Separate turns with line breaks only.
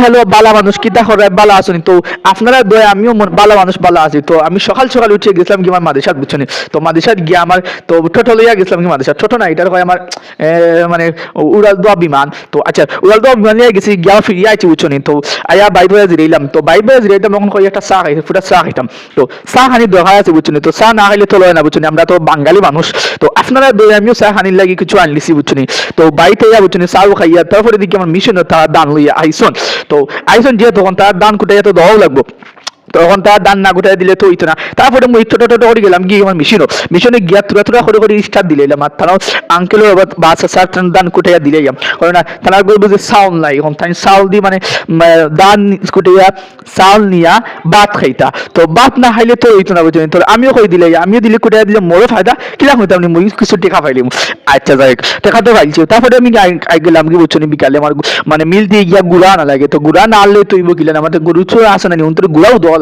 Hello, বালা মানুষ কিতা করে বালা আসুনি তো আপনারা দয়া, আমিও বালা মানুষ, বালা আছি। তো আমি সকাল সকাল উঠে গেছিলাম কি আমার মাদেশাত বুঝছনি তো মাদেশাত গিয়ে আমার তো টোটো লইয়া গেছিলাম কি মাদেশাত ছোট না, এটার হয় আমার মানে উড়াল দোয়া বিমান। তো আচ্ছা উড়াল দোয়া বিমান লিয়ে গেছি, গিয়া ফিরিয়ে আইছি বুঝছনি তো আয়া বাই বয়ে জিরাইলাম তো বাই বয়ে জিরাইতাম তখন কই একটা চা খাই ফুটা চা খাইতাম। তো চা খানি দরকার আছে বুঝছনি তো চা না খাইলে তো লয় না বুঝছনি আমরা তো বাঙালি মানুষ। তো আপনারা দয়া, আমিও চা খানির লাগি কিছু আনলিছি বুঝছনি তো বাইতে ইয়া বুঝছনি চাও খাইয়া, তারপরে দিকে আমার মিশন তার দান লইয়া আইসন। তো আইসন যে তখন তার দান কুটে যেতে দেওয়াও লাগবো। তখন তার দান না গুটাই দিলে তো হইতো না। তারপরে মুই ছোট ছোট করে গেলাম, গিয়ে আমার মিশনও মিশনে গিয়া তুরা তুরা করে করে স্টার্ট দিলে এলাম। আর তারাও আঙ্কেলও বাসা সার দান কুটাইয়া দিলে যাম কারণ না তারা বলব যে চাউল নাই এখন। তাই চাউল দি মানে দান কুটাইয়া চাউল নিয়া ভাত খাইতা। তো ভাত না খাইলে তো হইতো না বুঝলি। তো আমিও কই দিলে, আমিও দিলে কুটাইয়া দিলে মোরও ফায়দা কিলাম হইতাম মুই কিছু টেকা পাইলিম আচ্ছা যাই টেকা তো পাইছি। তারপরে আমি গেলাম কি বুঝছনি বিকালে আমার মানে মিল দিয়ে গিয়া গুড়া না লাগে তো গুড়া না আনলে তুইব গিলেন আমাদের গরু চোর আসে না অন্তরে গুড়াও দেওয়া।